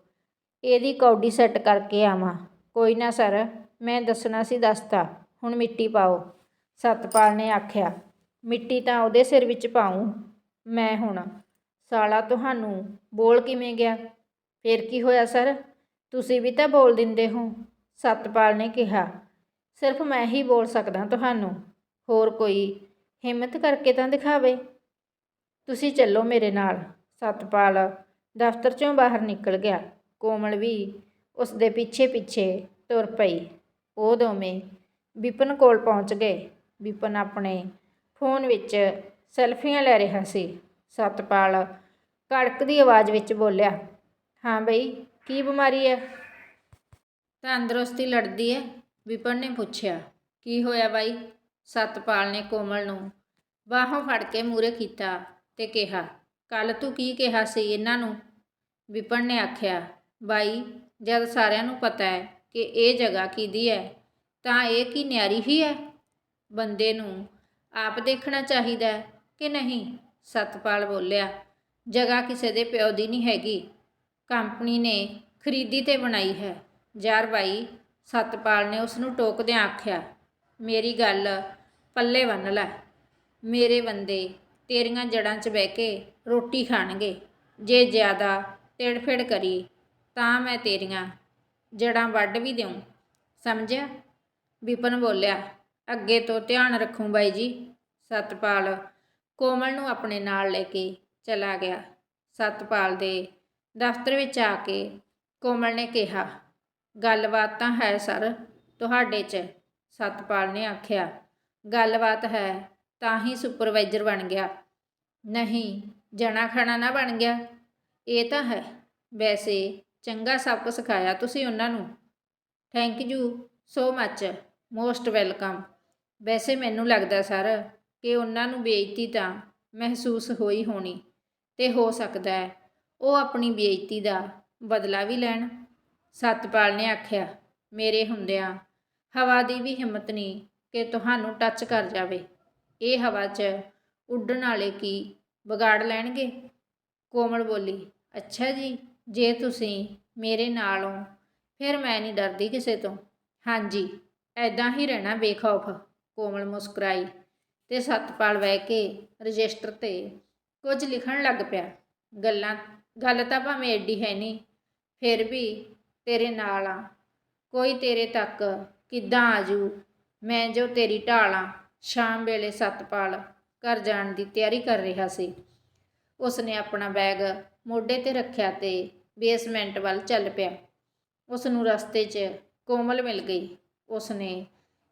ਇਹਦੀ ਕੌਡੀ ਸੈੱਟ ਕਰਕੇ ਆਵਾਂ। ਕੋਈ ਨਾ ਸਰ, ਮੈਂ ਦੱਸਣਾ ਸੀ ਦੱਸਤਾ। ਹੁਣ ਮਿੱਟੀ ਪਾਓ। ਸਤਪਾਲ ਨੇ ਆਖਿਆ, ਮਿੱਟੀ ਤਾਂ ਉਹਦੇ ਸਿਰ ਵਿੱਚ ਪਾਉਂ ਮੈਂ ਹੁਣ। ਸਾਲਾ ਤੁਹਾਨੂੰ ਬੋਲ ਕਿਵੇਂ ਗਿਆ? ਫੇਰ ਕੀ ਹੋਇਆ ਸਰ? ਤੁਸੀਂ ਵੀ ਤਾਂ ਬੋਲ ਦਿੰਦੇ ਹੋ। ਸਤਪਾਲ ਨੇ ਕਿਹਾ ਸਿਰਫ ਮੈਂ ਹੀ ਬੋਲ ਸਕਦਾ ਤੁਹਾਨੂੰ। ਹੋਰ ਕੋਈ ਹਿੰਮਤ ਕਰਕੇ ਤਾਂ ਦਿਖਾਵੇ? ਤੁਸੀਂ ਚੱਲੋ ਮੇਰੇ ਨਾਲ। ਸਤਪਾਲ ਦਫ਼ਤਰ ਚੋਂ ਬਾਹਰ ਨਿਕਲ ਗਿਆ। ਕੋਮਲ ਵੀ ਉਸ ਦੇ ਪਿੱਛੇ ਪਿੱਛੇ ਤੁਰ ਪਈ। ਉਹ ਦੋਵੇਂ ਵਿਪਨ ਕੋਲ ਪਹੁੰਚ ਗਏ। ਵਿਪਨ ਆਪਣੇ ਫੋਨ ਵਿੱਚ ਸੈਲਫੀਆਂ ਲੈ ਰਿਹਾ ਸੀ। ਸਤਪਾਲ ਕੜਕ ਦੀ ਆਵਾਜ਼ ਵਿੱਚ ਬੋਲਿਆ, ਹਾਂ ਬਈ, ਕੀ ਬਿਮਾਰੀ ਹੈ? ਤੰਦਰੁਸਤੀ ਲੜਦੀ ਹੈ? ਵਿਪਨ ਨੇ ਪੁੱਛਿਆ, ਕੀ ਹੋਇਆ ਬਾਈ? ਸਤਪਾਲ ਨੇ ਕੋਮਲ ਨੂੰ ਬਾਹੋਂ ਫੜ ਕੇ ਮੂਰੇ ਕੀਤਾ ਤੇ ਕਿਹਾ ਕੱਲ ਤੂੰ ਕੀ ਕਿਹਾ ਸੀ ਇਹਨਾਂ ਨੂੰ? ਵਿਪਨ ਨੇ ਆਖਿਆ, ਬਾਈ, ਜਦ ਸਾਰਿਆਂ ਨੂੰ ਪਤਾ ਹੈ ਕਿ ਇਹ ਜਗ੍ਹਾ ਕਿਹਦੀ ਹੈ, ਤਾਂ ਇਹ ਕੀ ਨਿਆਰੀ ਹੀ ਹੈ? ਬੰਦੇ ਨੂੰ ਆਪ ਦੇਖਣਾ ਚਾਹੀਦਾ ਹੈ ਕਿ ਨਹੀਂ? ਸਤਪਾਲ ਬੋਲਿਆ, ਜਗ੍ਹਾ ਕਿਸੇ ਦੇ ਪਿਓ ਦੀ ਨਹੀਂ ਹੈਗੀ। ਕੰਪਨੀ ਨੇ ਖਰੀਦੀ ਤੇ ਬਣਾਈ ਹੈ। ਯਾਰ ਬਾਈ ਸਤਪਾਲ ਨੇ ਉਸ ਨੂੰ ਟੋਕਦਿਆਂ ਆਖਿਆ, ਮੇਰੀ ਗੱਲ ਪੱਲੇ ਬੰਨ ਲੈ। ਮੇਰੇ ਬੰਦੇ ਤੇਰੀਆਂ ਜੜਾਂ 'ਚ ਬਹਿ ਕੇ ਰੋਟੀ ਖਾਣਗੇ। ਜੇ ਜ਼ਿਆਦਾ ਤੇੜਫੇੜ ਕਰੀ ਤਾਂ ਮੈਂ ਤੇਰੀਆਂ ਜੜਾਂ ਵੱਢ ਵੀ ਦਿਉ ਸਮਝਿਆ? ਵਿਪਨ ਬੋਲਿਆ, ਅੱਗੇ ਤੋਂ ਧਿਆਨ ਰੱਖੂ ਬਾਈ ਜੀ। ਸਤਪਾਲ ਕੋਮਲ ਨੂੰ ਆਪਣੇ ਨਾਲ ਲੈ ਕੇ ਚਲਾ ਗਿਆ। ਸਤਪਾਲ ਦੇ ਦਫ਼ਤਰ ਵਿੱਚ ਆ ਕੇ ਕੋਮਲ ਨੇ ਕਿਹਾ ਗੱਲਬਾਤ ਤਾਂ ਹੈ ਸਰ, ਤੁਹਾਡੇ 'ਚ, ਸਤਪਾਲ ਨੇ ਆਖਿਆ। ਗੱਲਬਾਤ ਹੈ, ਤਾਂ ਹੀ ਸੁਪਰਵਾਈਜ਼ਰ ਬਣ ਗਿਆ। ਨਹੀਂ, ਜਣਾ ਖਣਾ ਨਾ ਬਣ ਗਿਆ। ਇਹ ਤਾਂ ਹੈ। ਵੈਸੇ ਚੰਗਾ ਸਬਕ ਸਿਖਾਇਆ ਤੁਸੀਂ ਉਹਨਾਂ ਨੂੰ। Thank you so much most welcome ਵੈਸੇ ਮੈਨੂੰ ਲੱਗਦਾ ਸਰ, ਕਿ ਉਹਨਾਂ ਨੂੰ ਬੇਇੱਜ਼ਤੀ ਤਾਂ ਮਹਿਸੂਸ ਹੋਈ ਹੋਣੀ, ਤੇ ਹੋ ਸਕਦਾ ਹੈ, ਉਹ ਆਪਣੀ ਬੇਇੱਜ਼ਤੀ ਦਾ ਬਦਲਾ ਵੀ ਲੈਣ। ਸਤਪਾਲ ਨੇ ਆਖਿਆ, ਮੇਰੇ ਹੁੰਦਿਆਂ, ਹਵਾ ਦੀ ਵੀ ਹਿੰਮਤ ਨਹੀਂ ਕਿ ਤੁਹਾਨੂੰ ਟੱਚ ਕਰ ਜਾਵੇ। ਇਹ ਹਵਾ 'ਚ ਉੱਡਣ ਵਾਲੇ ਕੀ ਵਿਗਾੜ ਲੈਣਗੇ? ਕੋਮਲ ਬੋਲੀ, ਅੱਛਾ ਜੀ, ਜੇ ਤੁਸੀਂ ਮੇਰੇ ਨਾਲ ਹੋ ਫਿਰ ਮੈਂ ਨਹੀਂ ਡਰਦੀ ਕਿਸੇ ਤੋਂ। ਹਾਂਜੀ ਐਦਾਂ ਹੀ ਰਹਿਣਾ ਬੇਖੌਫ, ਕੋਮਲ ਮੁਸਕਰਾਈ ਤੇ ਸਤਪਾਲ ਬਹਿ ਕੇ ਰਜਿਸਟਰ ਤੇ ਕੁਝ ਲਿਖਣ ਲੱਗ ਪਿਆ। ਗੱਲਾਂ, ਗੱਲ ਤਾਂ ਭਾਵੇਂ ਐਡੀ ਹੈ ਨਹੀਂ ਫਿਰ ਵੀ ਤੇਰੇ ਨਾਲ ਆ। ਕੋਈ ਤੇਰੇ ਤੱਕ ਕਿੱਦਾਂ ਆਜੂ? ਮੈਂ ਜੋ ਤੇਰੀ ਢਾਲਾਂ ਸ਼ਾਮ ਵੇਲੇ ਸਤਪਾਲ ਘਰ ਜਾਣ ਦੀ ਤਿਆਰੀ ਕਰ ਰਿਹਾ ਸੀ। ਉਸਨੇ ਆਪਣਾ ਬੈਗ ਮੋਢੇ ਤੇ ਰੱਖਿਆ ਤੇ ਬੇਸਮੈਂਟ ਵੱਲ ਚੱਲ ਪਿਆ। ਉਸ ਨੂੰ ਰਸਤੇ 'ਚ ਕੋਮਲ ਮਿਲ ਗਈ। ਉਸਨੇ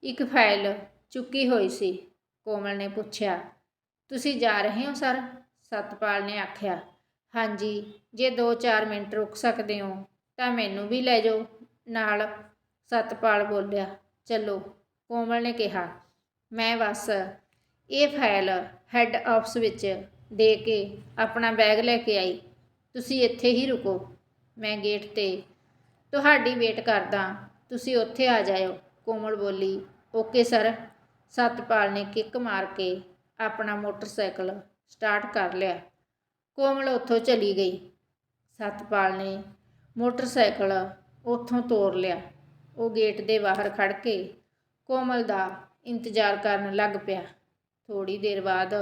ਇੱਕ ਫਾਈਲ ਚੁੱਕੀ ਹੋਈ ਸੀ। ਕੋਮਲ ਨੇ ਪੁੱਛਿਆ, ਤੁਸੀਂ ਜਾ ਰਹੇ ਹੋ, ਸਰ? ਸਤਪਾਲ ਨੇ ਆਖਿਆ, ਹਾਂਜੀ, ਜੇ 2-4 ਮਿੰਟ ਰੁਕ ਸਕਦੇ ਹੋ ਤਾਂ ਮੈਨੂੰ ਵੀ ਲੈ ਜਾਓ। ਨਾਲ ਸਤਪਾਲ ਬੋਲਿਆ, ਚਲੋ। ਕੋਮਲ ਨੇ ਕਿਹਾ, ਮੈਂ ਬਸ ਇਹ ਫਾਈਲ ਹੈੱਡ ਆਫਿਸ ਵਿੱਚ ਦੇ ਕੇ ਆਪਣਾ ਬੈਗ ਲੈ ਕੇ ਆਈ। ਤੁਸੀਂ ਇੱਥੇ ਹੀ ਰੁਕੋ। ਮੈਂ ਗੇਟ ਤੇ ਤੁਹਾਡੀ ਵੇਟ ਕਰਦਾ ਤੁਸੀਂ ਉੱਥੇ ਆ ਜਾਇਓ। ਕੋਮਲ ਬੋਲੀ, ਓਕੇ ਸਰ। ਸਤਪਾਲ ਨੇ ਕਿੱਕ ਮਾਰ ਕੇ ਆਪਣਾ ਮੋਟਰਸਾਈਕਲ ਸਟਾਰਟ ਕਰ ਲਿਆ। ਕੋਮਲ ਉੱਥੋਂ ਚਲੀ ਗਈ। ਸਤਪਾਲ ਨੇ ਮੋਟਰਸਾਈਕਲ ਉੱਥੋਂ ਤੋਰ ਲਿਆ। ਉਹ ਗੇਟ ਦੇ ਬਾਹਰ ਖੜ ਕੇ ਕੋਮਲ ਦਾ ਇੰਤਜ਼ਾਰ ਕਰਨ ਲੱਗ ਪਿਆ। ਥੋੜੀ ਦੇਰ ਬਾਅਦ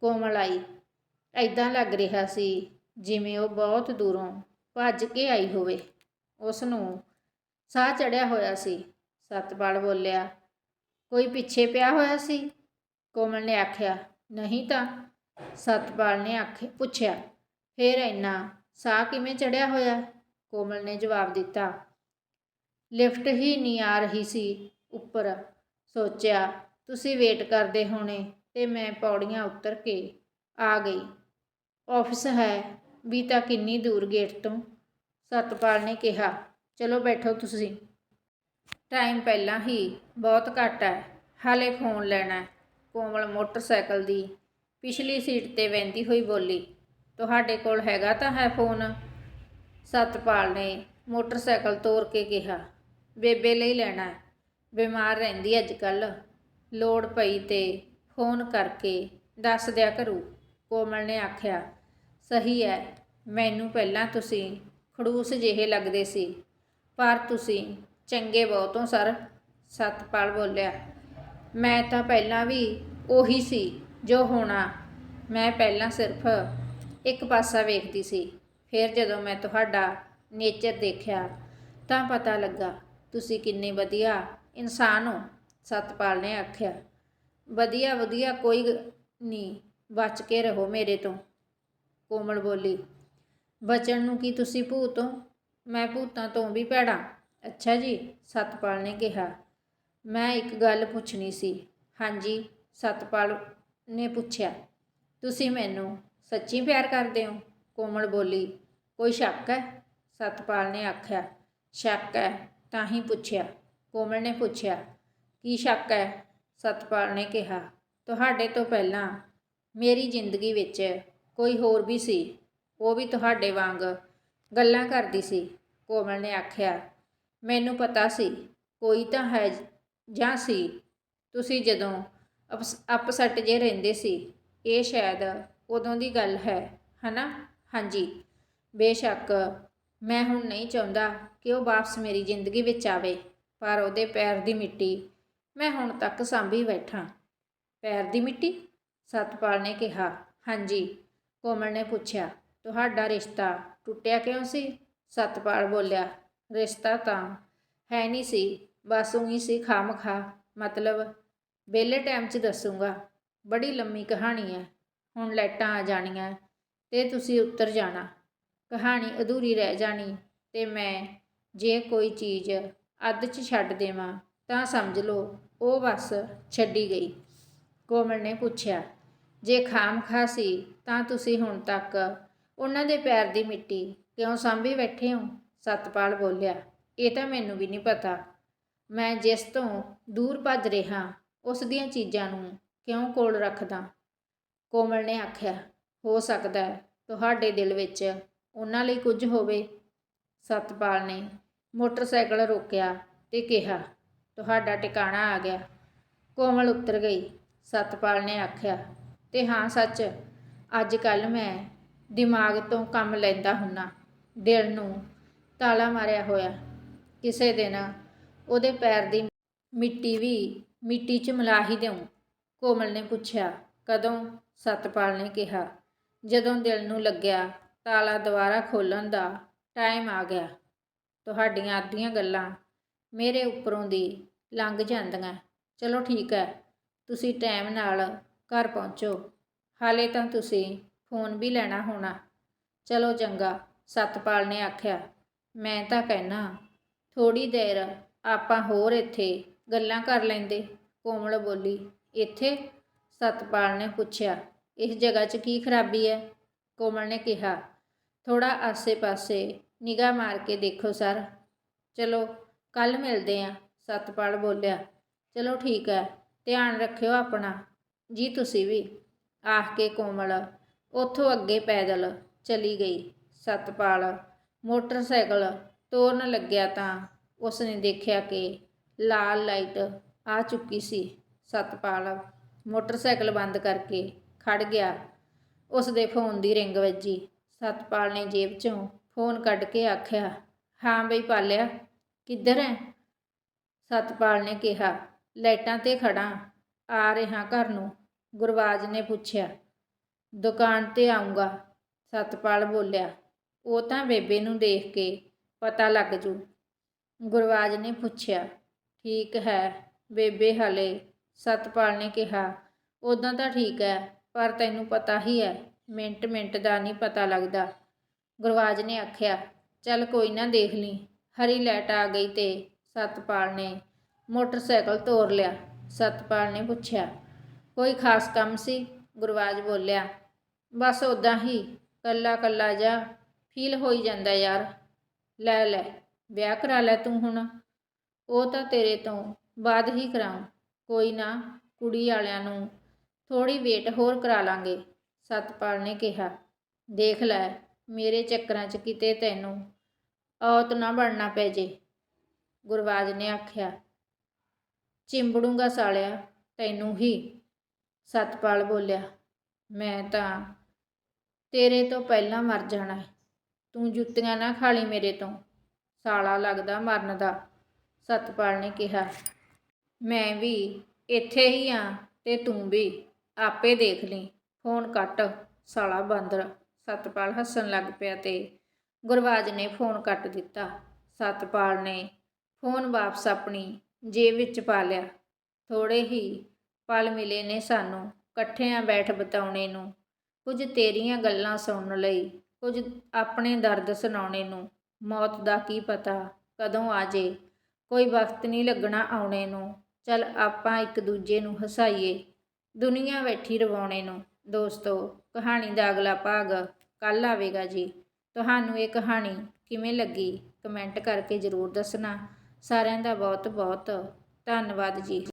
ਕੋਮਲ ਆਈ। ਐਦਾਂ ਲੱਗ ਰਿਹਾ ਸੀ ਜਿਵੇਂ ਉਹ ਬਹੁਤ ਦੂਰੋਂ ਭੱਜ ਕੇ ਆਈ ਹੋਵੇ। ਉਸ ਨੂੰ ਸਾਹ ਚੜਿਆ ਹੋਇਆ ਸੀ। ਸਤਪਾਲ ਬੋਲਿਆ, ਕੋਈ ਪਿੱਛੇ ਪਿਆ ਹੋਇਆ ਸੀ? ਕੋਮਲ ਨੇ ਆਖਿਆ, ਨਹੀਂ ਤਾਂ। ਸਤਪਾਲ ਨੇ ਆਖੇ, ਪੁੱਛਿਆ, ਫੇਰ ਇੰਨਾ ਸਾਹ ਕਿਵੇਂ ਚੜਿਆ ਹੋਇਆ? ਕੋਮਲ ਨੇ ਜਵਾਬ ਦਿੱਤਾ। ਲਿਫਟ ਹੀ ਨਹੀਂ ਆ ਰਹੀ ਸੀ ਉੱਪਰ। ਸੋਚਿਆ, ਤੁਸੀਂ ਵੇਟ ਕਰਦੇ ਹੋਣੇ ਤੇ ਮੈਂ ਪੌੜੀਆਂ ਉਤਰ ਕੇ ਆ ਗਈ। ਆਫਿਸ ਹੈ ਵੀ ਤਾਂ ਕਿੰਨੀ ਦੂਰ ਗੇਟ ਤੋਂ। ਸਤਪਾਲ ਨੇ ਕਿਹਾ, ਚਲੋ ਬੈਠੋ ਤੁਸੀਂ। ਟਾਈਮ ਪਹਿਲਾਂ ਹੀ ਬਹੁਤ ਘੱਟ ਹੈ, ਹਾਲੇ ਫੋਨ ਲੈਣਾ ਕੋਮਲ ਮੋਟਰਸਾਈਕਲ ਦੀ ਪਿਛਲੀ ਸੀਟ ਤੇ ਬੈੰਦੀ ਹੋਈ ਬੋਲੀ, ਤੁਹਾਡੇ ਕੋਲ ਹੈਗਾ ਤਾਂ ਹੈ ਫੋਨ? ਸਤਪਾਲ ਨੇ ਮੋਟਰਸਾਈਕਲ ਤੋਰ ਕੇ ਕਿਹਾ, ਬੇਬੇ ਲਈ ਲੈਣਾ ਹੈ, ਬਿਮਾਰ ਰਹਿੰਦੀ ਅੱਜ ਕੱਲ ਲੋੜ ਪਈ ਤੇ ਫੋਨ ਕਰਕੇ ਦੱਸ ਦਿਆ ਕਰੂ, ਕੋਮਲ ਨੇ ਆਖਿਆ। ਸਹੀ ਹੈ ਮੈਨੂੰ ਪਹਿਲਾਂ ਤੁਸੀਂ ਖੜੂਸ ਜਿਹੇ ਲੱਗਦੇ ਸੀ, ਪਰ ਤੁਸੀਂ ਚੰਗੇ ਬਹੁਤੋਂ ਸਰ, ਸਤਪਾਲ ਬੋਲਿਆ। ਮੈਂ ਤਾਂ ਪਹਿਲਾਂ ਵੀ ਉਹੀ ਸੀ ਜੋ ਹੋਣਾ, ਮੈਂ ਪਹਿਲਾਂ ਸਿਰਫ ਇੱਕ ਪਾਸਾ ਵੇਖਦੀ ਸੀ। ਫਿਰ ਜਦੋਂ ਮੈਂ ਤੁਹਾਡਾ ਨੇਚਰ ਦੇਖਿਆ, ਤਾਂ ਪਤਾ ਲੱਗਾ, ਤੁਸੀਂ ਕਿੰਨੇ ਵਧੀਆ ਇਨਸਾਨ ਹੋ, ਸਤਪਾਲ ਨੇ ਆਖਿਆ। ਵਧੀਆ ਵਧੀਆ ਕੋਈ ਗ- ਨਹੀਂ, ਬਚ ਕੇ ਰਹੋ ਮੇਰੇ ਤੋਂ, ਕੋਮਲ ਬੋਲੀ। ਬਚਣ ਨੂੰ ਕੀ ਤੁਸੀਂ ਭੂਤ ਹੋ? ਮੈਂ ਭੂਤਾਂ ਤੋਂ ਵੀ ਭੈੜਾ। ਅੱਛਾ ਜੀ, ਸਤਪਾਲ ਨੇ ਕਿਹਾ। ਮੈਂ ਇੱਕ ਗੱਲ ਪੁੱਛਣੀ ਸੀ। ਹਾਂਜੀ, ਸਤਪਾਲ ਨੇ ਪੁੱਛਿਆ। ਤੁਸੀਂ ਮੈਨੂੰ ਸੱਚੀ ਪਿਆਰ ਕਰਦੇ ਹੋ? ਕੋਮਲ ਬੋਲੀ। ਕੋਈ ਸ਼ੱਕ ਹੈ? ਸਤਪਾਲ ਨੇ ਆਖਿਆ, ਸ਼ੱਕ ਹੈ। ਤਾਂ ਹੀ ਪੁੱਛਿਆ। ਕੋਮਲ ਨੇ ਪੁੱਛਿਆ, ਕੀ ਸ਼ੱਕ ਹੈ? ਸਤਪਾਲ ਨੇ ਕਿਹਾ, ਤੁਹਾਡੇ ਤੋਂ ਪਹਿਲਾਂ ਮੇਰੀ ਜ਼ਿੰਦਗੀ ਵਿੱਚ ਕੋਈ ਹੋਰ ਵੀ ਸੀ? ਉਹ ਵੀ ਤੁਹਾਡੇ ਵਾਂਗ ਗੱਲਾਂ ਕਰਦੀ ਸੀ? ਕੋਮਲ ਨੇ ਆਖਿਆ, ਮੈਨੂੰ ਪਤਾ ਸੀ। ਕੋਈ ਤਾਂ ਹੈ ਜਾਂ ਸੀ? ਤੁਸੀਂ ਜਦੋਂ ਅਪਸ- ਅਪਸੈਟ ਜੇ ਰਹਿੰਦੇ ਸੀ, ਇਹ ਸ਼ਾਇਦ ਉਦੋਂ ਦੀ ਗੱਲ ਹੈ, ਹਨਾ? ਹਾਂਜੀ। ਬੇਸ਼ੱਕ, ਮੈਂ ਹੁਣ ਨਹੀਂ ਚਾਹੁੰਦਾ ਕਿ ਉਹ ਵਾਪਸ ਮੇਰੀ ਜ਼ਿੰਦਗੀ ਵਿੱਚ ਆਵੇ, ਪਰ ਉਹਦੇ ਪੈਰ ਦੀ ਮਿੱਟੀ ਮੈਂ ਹੁਣ ਤੱਕ ਸਾਂਭੀ ਬੈਠਾ। ਪੈਰ ਦੀ ਮਿੱਟੀ? ਸਤਪਾਲ ਨੇ ਕਿਹਾ। ਹਾਂਜੀ, ਕੋਮਲ ਨੇ ਪੁੱਛਿਆ, ਤੁਹਾਡਾ ਰਿਸ਼ਤਾ ਟੁੱਟਿਆ ਕਿਉਂ ਸੀ? ਸਤਪਾਲ ਬੋਲਿਆ, ਰਿਸ਼ਤਾ ਤਾਂ ਹੈ ਨਹੀਂ ਸੀ, ਬਸ ਉਹੀ ਸੀ ਖਾਮਖਾ, ਮਤਲਬ ਵਿਹਲੇ ਟਾਈਮ 'ਚ ਦੱਸੂਗਾ। ਬੜੀ ਲੰਮੀ ਕਹਾਣੀ ਹੈ, ਹੁਣ ਲਾਈਟਾਂ ਆ ਜਾਣੀਆਂ ਤੇ ਤੁਸੀਂ ਉੱਤਰ ਜਾਣਾ। ਕਹਾਣੀ ਅਧੂਰੀ ਰਹਿ ਜਾਣੀ ਤੇ ਮੈਂ ਜੇ ਕੋਈ ਚੀਜ਼ ਅੱਧ 'ਚ ਛੱਡ ਦੇਵਾਂ ਤਾਂ ਸਮਝ ਲਓ, ਉਹ ਬਸ ਛੱਡੀ ਗਈ। ਕੋਮਲ ਨੇ ਪੁੱਛਿਆ, ਜੇ ਖਾਮਖਾ ਸੀ ਤਾਂ ਤੁਸੀਂ ਹੁਣ ਤੱਕ ਉਹਨਾਂ ਦੇ ਪੈਰ ਦੀ ਮਿੱਟੀ ਕਿਉਂ ਸਾਂਭੀ ਬੈਠੇ ਹੋ? ਸਤਪਾਲ ਬੋਲਿਆ, ਇਹ ਤਾਂ ਮੈਨੂੰ ਵੀ ਨਹੀਂ ਪਤਾ। ਮੈਂ ਜਿਸ ਤੋਂ ਦੂਰ ਭੱਜ ਰਿਹਾ, ਉਸ ਦੀਆਂ ਚੀਜ਼ਾਂ ਨੂੰ ਕਿਉਂ ਕੋਲ ਰੱਖਦਾ? ਕੋਮਲ ਨੇ ਆਖਿਆ, ਹੋ ਸਕਦਾ ਤੁਹਾਡੇ ਦਿਲ ਵਿੱਚ ਉਹਨਾਂ ਲਈ ਕੁਝ ਹੋਵੇ। ਸਤਪਾਲ ਨੇ ਮੋਟਰਸਾਈਕਲ ਰੋਕਿਆ ਤੇ ਕਿਹਾ, ਤੁਹਾਡਾ ਟਿਕਾਣਾ ਆ ਗਿਆ। ਕੋਮਲ ਉੱਤਰ ਗਈ। ਸਤਪਾਲ ਨੇ ਆਖਿਆ, ਤੇ ਹਾਂ, ਸੱਚ ਅੱਜ ਕੱਲ ਮੈਂ ਦਿਮਾਗ ਤੋਂ ਕੰਮ ਲੈਂਦਾ ਹੁੰਨਾ। ਦਿਲ ਨੂੰ ਤਾਲਾ ਮਾਰਿਆ ਹੋਇਆ। ਕਿਸੇ ਦਿਨ ਉਹਦੇ ਪੈਰ ਦੀ ਮਿੱਟੀ ਵੀ ਮਿੱਟੀ 'ਚ ਮਿਲਾ ਹੀ ਦੇਉ। ਕੋਮਲ ਨੇ ਪੁੱਛਿਆ, ਕਦੋਂ? ਸਤਪਾਲ ਨੇ ਕਿਹਾ, ਜਦੋਂ ਦਿਲ ਨੂੰ ਲੱਗਿਆ ਤਾਲਾ ਦੁਬਾਰਾ ਖੋਲਣ ਦਾ ਟਾਈਮ ਆ ਗਿਆ। ਤੁਹਾਡੀਆਂ ਅੱਧੀਆਂ ਗੱਲਾਂ ਮੇਰੇ ਉੱਪਰੋਂ ਦੀ ਲੰਘ ਜਾਂਦੀਆਂ। ਚਲੋ ਠੀਕ ਹੈ, ਤੁਸੀਂ ਟਾਈਮ ਨਾਲ ਘਰ ਪਹੁੰਚੋ। ਹਾਲੇ ਤਾਂ ਤੁਸੀਂ ਫੋਨ ਵੀ ਲੈਣਾ ਹੋਣਾ। ਚਲੋ ਚੰਗਾ, ਸਤਪਾਲ ਨੇ ਆਖਿਆ। ਮੈਂ ਤਾਂ ਕਹਿਣਾ ਥੋੜੀ ਦੇਰ ਆਪਾਂ ਹੋਰ ਇੱਥੇ ਗੱਲਾਂ ਕਰ ਲੈਂਦੇ, ਕੋਮਲ ਬੋਲੀ। ਇੱਥੇ? ਸਤਪਾਲ ਨੇ ਪੁੱਛਿਆ। ਇਸ ਜਗ੍ਹਾ 'ਚ ਕੀ ਖਰਾਬੀ ਹੈ? ਕੋਮਲ ਨੇ ਕਿਹਾ। ਥੋੜਾ ਆਸੇ-ਪਾਸੇ ਨਿਗਾਹ ਮਾਰ ਕੇ ਦੇਖੋ ਸਰ। ਚਲੋ ਕੱਲ ਮਿਲਦੇ ਆਂ ਸਤਪਾਲ ਬੋਲਿਆ। ਚਲੋ ਠੀਕ ਹੈ, ਧਿਆਨ ਰੱਖਿਓ ਆਪਣਾ। ਜੀ ਤੁਸੀਂ ਵੀ। ਆਖ ਕੇ ਕੋਮਲ ਉੱਥੋਂ ਅੱਗੇ ਪੈਦਲ ਚਲੀ ਗਈ। ਸਤਪਾਲ ਮੋਟਰਸਾਈਕਲ ਤੋਰਨ ਲੱਗਿਆ ਤਾਂ ਉਸ ਨੇ ਦੇਖਿਆ ਕਿ ਲਾਲ ਲਾਈਟ ਆ ਚੁੱਕੀ ਸੀ। ਸਤਪਾਲ ਮੋਟਰਸਾਈਕਲ ਬੰਦ ਕਰਕੇ ਖੜ ਗਿਆ। ਉਸ ਦੇ ਫੋਨ ਦੀ ਰਿੰਗ ਵੱਜੀ। ਸਤਪਾਲ ਨੇ ਜੇਬ 'ਚੋਂ ਫੋਨ ਕੱਢ ਕੇ ਆਖਿਆ, ਹਾਂ ਬਈ ਪਾਲਿਆ, ਕਿੱਧਰ ਹੈ ਸਤਪਾਲ ਨੇ ਕਿਹਾ, ਲਾਈਟਾਂ ਤੇ ਖੜਾ ਆ ਰਿਹਾ ਘਰ ਨੂੰ। ਗੁਰਬਾਜ ਨੇ ਪੁੱਛਿਆ, ਦੁਕਾਨ ਤੇ ਆਉਂਗਾ ਸਤਪਾਲ ਬੋਲਿਆ, ਉਹ ਤਾਂ ਬੇਬੇ ਨੂੰ ਦੇਖ ਕੇ ਪਤਾ ਲੱਗ ਜੂ। ਗੁਰਬਾਜ ਨੇ ਪੁੱਛਿਆ, ਠੀਕ ਹੈ, ਬੇਬੇ ਹਲੇ? ਸਤਪਾਲ ਨੇ ਕਿਹਾ, ਉਦਾਂ ਤਾਂ ਠੀਕ ਹੈ, ਪਰ ਤੈਨੂੰ ਪਤਾ ਹੀ ਹੈ ਮਿੰਟ ਮਿੰਟ ਦਾ ਨਹੀਂ ਪਤਾ ਲੱਗਦਾ। ਗੁਰਵਾਜ਼ ਨੇ ਆਖਿਆ, ਚੱਲ ਕੋਈ ਨਾ ਦੇਖ ਲਈ। ਹਰੀ ਲੈਟ ਆ ਗਈ ਤੇ ਸਤਪਾਲ ਨੇ ਮੋਟਰਸਾਈਕਲ ਤੋਰ ਲਿਆ। ਸਤਪਾਲ ਨੇ ਪੁੱਛਿਆ, ਕੋਈ ਖਾਸ ਕੰਮ ਸੀ? ਗੁਰਬਾਜ ਬੋਲਿਆ, ਬਸ ਉਦਾਂ ਹੀ, ਕੱਲਾ ਕੱਲਾ ਜਾ ਫੀਲ ਹੋਈ ਜਾਂਦਾ ਯਾਰ। ਲੈ ਲੈ, ਵਿਆਹ ਕਰਾ ਲੈ ਤੂੰ ਹੁਣ। ਉਹ ਤਾਂ ਤੇਰੇ ਤੋਂ ਬਾਅਦ ਹੀ ਕਰਾਉਂ। ਕੋਈ ਨਾ ਕੁੜੀ ਵਾਲਿਆਂ ਨੂੰ ਥੋੜੀ ਵੇਟ ਹੋਰ ਕਰਾ ਲਾਂਗੇ। ਸਤਪਾਲ ਨੇ ਕਿਹਾ, ਦੇਖ ਲੈ, ਮੇਰੇ ਚੱਕਰਾਂ 'ਚ ਕਿਤੇ ਤੈਨੂੰ ਔਤ ਨਾ ਬਣਨਾ ਪੈ ਜੇ। ਗੁਰਬਾਜ ਨੇ ਆਖਿਆ, ਚਿੰਬੜੂੰਗਾ ਸਾਲਿਆ, ਤੈਨੂੰ ਹੀ। ਸਤਪਾਲ ਬੋਲਿਆ, ਮੈਂ ਤਾਂ ਤੇਰੇ ਤੋਂ ਪਹਿਲਾਂ ਮਰ ਜਾਣਾ ਤੂੰ ਜੁੱਤੀਆਂ ਨਾ ਖਾਲੀ ਮੇਰੇ ਤੋਂ। ਸਾਲਾ ਲੱਗਦਾ ਮਰਨ ਦਾ। ਸਤਪਾਲ ਨੇ ਕਿਹਾ, ਮੈਂ ਵੀ ਇੱਥੇ ਹੀ ਆ ਤੇ ਤੂੰ ਵੀ ਆਪੇ ਦੇਖ ਲਈ। ਫੋਨ ਕੱਟ, ਸਾਲਾ ਬਾਂਦਰ, ਸਤਪਾਲ ਹੱਸਣ ਲੱਗ ਪਿਆ ਤੇ ਗੁਰਬਾਜ ਨੇ ਫੋਨ ਕੱਟ ਦਿੱਤਾ। ਸਤਪਾਲ ਨੇ ਫੋਨ ਵਾਪਸ ਆਪਣੀ ਜੇਬ ਵਿੱਚ ਪਾ ਲਿਆ। ਥੋੜੇ ਹੀ ਪਲ ਮਿਲੇ ਨੇ ਸਾਨੂੰ, ਇਕੱਠਿਆਂ ਬੈਠ ਬਤਾਉਣੇ ਨੂੰ, ਕੁਝ ਤੇਰੀਆਂ ਗੱਲਾਂ ਸੁਣਨ ਲਈ, ਕੁਝ ਆਪਣੇ ਦਰਦ ਸੁਣਾਉਣੇ ਨੂੰ। ਮੌਤ ਦਾ ਕੀ ਪਤਾ, ਕਦੋਂ ਆ ਜੇ, ਕੋਈ ਵਕਤ ਨਹੀਂ ਲੱਗਣਾ ਆਉਣੇ ਨੂੰ। ਚਲ ਆਪਾਂ ਇੱਕ ਦੂਜੇ ਨੂੰ ਹਸਾਈਏ, ਦੁਨੀਆ ਬੈਠੀ ਰਵਾਉਣੇ ਨੂੰ। ਦੋਸਤੋ, ਕਹਾਣੀ ਦਾ ਅਗਲਾ ਭਾਗ ਕੱਲ ਆਵੇਗਾ ਜੀ। ਤੁਹਾਨੂੰ ਇਹ ਕਹਾਣੀ ਕਿਵੇਂ ਲੱਗੀ? ਕਮੈਂਟ ਕਰਕੇ ਜ਼ਰੂਰ ਦੱਸਣਾ। ਸਾਰਿਆਂ ਦਾ ਬਹੁਤ ਬਹੁਤ ਧੰਨਵਾਦ ਜੀ।